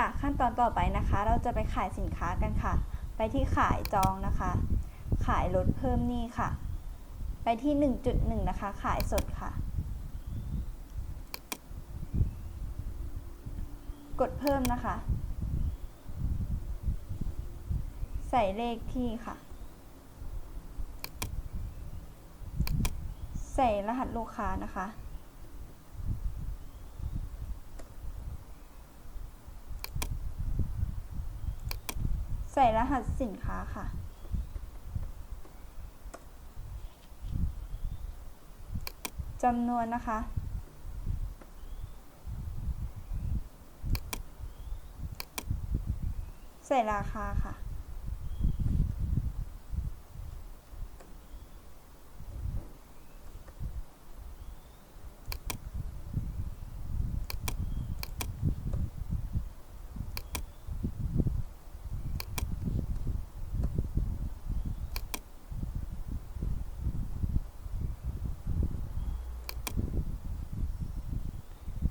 ค่ะ ขั้นตอนต่อไปนะคะ เราจะไปขายสินค้ากันค่ะ ไปที่ขายจองนะคะ ขายลดเพิ่มหนี้ค่ะ ไปที่ 1.1 นะคะ ขายสดค่ะ กดเพิ่มนะคะ ใส่เลขที่ค่ะ ใส่รหัสลูกค้านะคะ ส่รหัสสินค้าค่ะ จำนวนนะคะใส่ราคาค่ะ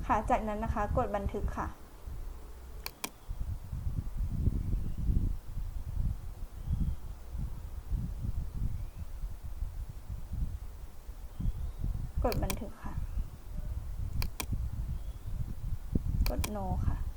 ค่ะ จากนั้นนะคะกดบันทึกค่ะ กดบันทึกค่ะ กด no ค่ะ